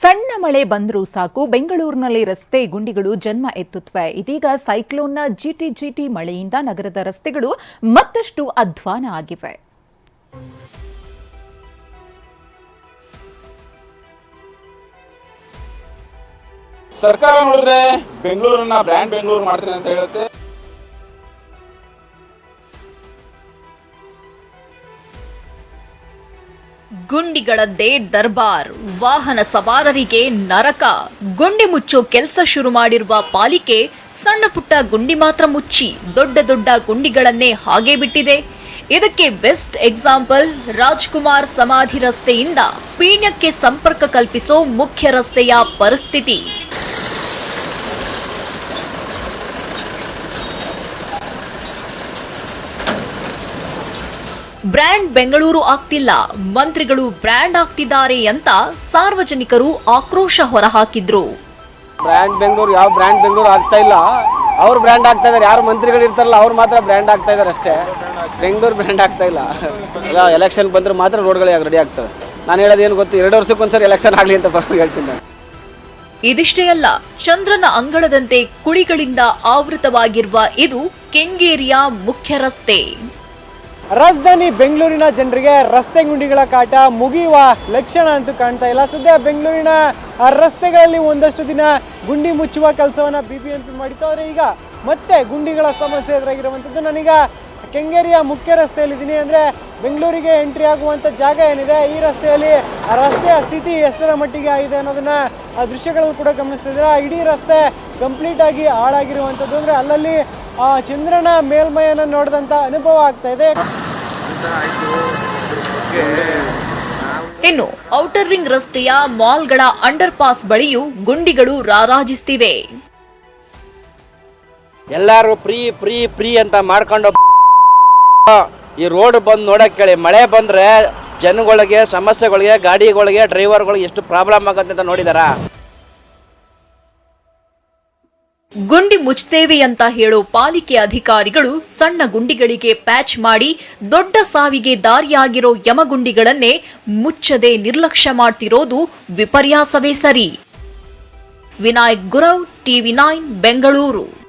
ಸಣ್ಣ ಮಳೆ ಬಂದರೂ ಸಾಕು. ಬೆಂಗಳೂರಿನಲ್ಲಿ ರಸ್ತೆ ಗುಂಡಿಗಳು ಜನ್ಮ ಎತ್ತುತ್ತವೆ ಇದೀಗ ಸೈಕ್ಲೋನ್ನ ಜಿಟಿ ಜಿಟಿ ಮಳೆಯಿಂದ ನಗರದ ರಸ್ತೆಗಳು ಮತ್ತಷ್ಟು ಅಧ್ವಾನ ಆಗಿವೆ. ಸರ್ಕಾರ ನೋಡಿದ್ರೆ ಬೆಂಗಳೂರನ್ನ ಬ್ರ್ಯಾಂಡ್ ಬೆಂಗಳೂರು ಮಾಡ್ತೀನಿ ಅಂತ ಹೇಳುತ್ತೆ. ಗುಂಡಿಗಳದ್ದೇ ದರ್ಬಾರ್, ವಾಹನ ಸವಾರರಿಗೆ ನರಕ. ಗುಂಡಿ ಮುಚ್ಚೋ ಕೆಲಸ ಶುರು ಮಾಡಿರುವ ಪಾಲಿಕೆ ಸಣ್ಣ ಪುಟ್ಟ ಗುಂಡಿ ಮಾತ್ರ ಮುಚ್ಚಿ ದೊಡ್ಡ ದೊಡ್ಡ ಗುಂಡಿಗಳನ್ನೇ ಹಾಗೆ ಬಿಟ್ಟಿದೆ. ಇದಕ್ಕೆ ಬೆಸ್ಟ್ ಎಕ್ಸಾಂಪಲ್ ರಾಜ್ಕುಮಾರ್ ಸಮಾಧಿ ರಸ್ತೆಯಿಂದ ಪೀಣ್ಯಕ್ಕೆ ಸಂಪರ್ಕ ಕಲ್ಪಿಸೋ ಮುಖ್ಯ ರಸ್ತೆಯ ಪರಿಸ್ಥಿತಿ. ಬ್ರ್ಯಾಂಡ್ ಬೆಂಗಳೂರು ಆಗ್ತಿಲ್ಲ ಮಂತ್ರಿಗಳು ಬ್ರ್ಯಾಂಡ್ ಆಗ್ತಿದ್ದಾರೆ ಅಂತ ಸಾರ್ವಜನಿಕರು ಆಕ್ರೋಶ ಹೊರಹಾಕಿದ್ರು. ಬ್ರ್ಯಾಂಡ್ ಬೆಂಗಳೂರು ಯಾವ ಬ್ರ್ಯಾಂಡ್ ಬೆಂಗಳೂರು ಆಗ್ತಾ ಇಲ್ಲ ಅವ್ರು ಬ್ರ್ಯಾಂಡ್ ಆಗ್ತಾ ಇದಾರೆ ಯಾರು ಮಂತ್ರಿಗಳು ಇರ್ತಾರಲ್ಲ ಅವ್ರು ಮಾತ್ರ ಬ್ರ್ಯಾಂಡ್ ಆಗ್ತಾ ಇದಾರೆ ಅಷ್ಟೇ. ಬೆಂಗಳೂರು ಬ್ರ್ಯಾಂಡ್ ಆಗ್ತಾ ಇಲ್ಲ. ಎಲ್ಲ ಎಲೆಕ್ಷನ್ ಬಂದ್ರೆ ಮಾತ್ರ ರೋಡ್ಗಳು ರೆಡಿ ಆಗ್ತವೆ. ನಾನು ಹೇಳೋದೇನು ಗೊತ್ತು ಎರಡು ವರ್ಷಕ್ಕೊಂದ್ಸರಿ ಎಲೆಕ್ಷನ್ ಆಗಲಿ ಅಂತ ಹೇಳ್ತೀನಿ ನಾನು. ಇದಿಷ್ಟೇ ಅಲ್ಲ ಚಂದ್ರನ ಅಂಗಳದಂತೆ ಕುಳಿಗಳಿಂದ ಆವೃತವಾಗಿರುವ ಇದು ಕೆಂಗೇರಿಯ ಮುಖ್ಯ ರಸ್ತೆ. ರಾಜಧಾನಿ ಬೆಂಗಳೂರಿನ ಜನರಿಗೆ ರಸ್ತೆ ಗುಂಡಿಗಳ ಕಾಟ ಮುಗಿಯುವ ಲಕ್ಷಣ ಅಂತೂ ಕಾಣ್ತಾ ಇಲ್ಲ. ಸದ್ಯ ಬೆಂಗಳೂರಿನ ರಸ್ತೆಗಳಲ್ಲಿ ಒಂದಷ್ಟು ದಿನ ಗುಂಡಿ ಮುಚ್ಚುವ ಕೆಲಸವನ್ನ ಬಿ ಬಿ ಎಂ ಪಿ ಮಾಡಿತ್ತು. ಆದರೆ ಈಗ ಮತ್ತೆ ಗುಂಡಿಗಳ ಸಮಸ್ಯೆ ಎದುರಾಗಿರುವಂಥದ್ದು ನಾನೀಗ ಕೆಂಗೇರಿಯ ಮುಖ್ಯ ರಸ್ತೆಯಲ್ಲಿದ್ದೀನಿ. ಅಂದರೆ ಬೆಂಗಳೂರಿಗೆ ಎಂಟ್ರಿ ಆಗುವಂಥ ಜಾಗ ಏನಿದೆ? ಈ ರಸ್ತೆಯಲ್ಲಿ ರಸ್ತೆಯ ಸ್ಥಿತಿ ಎಷ್ಟರ ಮಟ್ಟಿಗೆ ಆಗಿದೆ ಅನ್ನೋದನ್ನು ಆ ದೃಶ್ಯಗಳಲ್ಲಿ ಕೂಡ ಗಮನಿಸ್ತಾ ಇದ್ದೀರಾ? ಇಡೀ ರಸ್ತೆ ಕಂಪ್ಲೀಟಾಗಿ ಹಾಳಾಗಿರುವಂಥದ್ದು ಅಂದರೆ ಅಲ್ಲಲ್ಲಿ ಆ ಚಂದ್ರನ ಮೇಲ್ಮಯನ ನೋಡಿದಂಥ ಅನುಭವ ಆಗ್ತಾ ಇದೆ. ಇನ್ನು ಔಟರ್ ರಿಂಗ್ ರಸ್ತೆಯ ಮಾಲ್ಗಳ ಅಂಡರ್ ಪಾಸ್ ಬಳಿಯೂ ಗುಂಡಿಗಳು ರಾರಾಜಿಸ್ತಿವೆ. ಎಲ್ಲರೂ ಫ್ರೀ ಫ್ರೀ ಫ್ರೀ ಅಂತ ಮಾಡ್ಕೊಂಡು ಈ ರೋಡ್ ಬಂದು ನೋಡಕ್ಕೆ ಕೇಳಿ. ಮಳೆ ಬಂದರೆ ಜನಗಳಿಗೆ ಸಮಸ್ಯೆಗಳಿಗೆ ಗಾಡಿಗಳಿಗೆ ಡ್ರೈವರ್ಗಳಿಗೆ ಎಷ್ಟು ಪ್ರಾಬ್ಲಮ್ ಆಗುತ್ತೆ ಅಂತ ನೋಡಿದಾರಾ? ಗುಂಡಿ ಮುಚ್ತೇವೆ ಅಂತ ಹೇಳೋ ಪಾಲಿಕೆ ಅಧಿಕಾರಿಗಳು ಸಣ್ಣ ಗುಂಡಿಗಳಿಗೆ ಪ್ಯಾಚ್ ಮಾಡಿ ದೊಡ್ಡ ಸಾವಿಗೆ ದಾರಿಯಾಗಿರೋ ಯಮಗುಂಡಿಗಳನ್ನೇ ಮುಚ್ಚದೆ ನಿರ್ಲಕ್ಷ್ಯ ಮಾಡ್ತಿರೋದು ವಿಪರ್ಯಾಸವೇ ಸರಿ. Vinayak Gurav, TV nine, Bengaluru.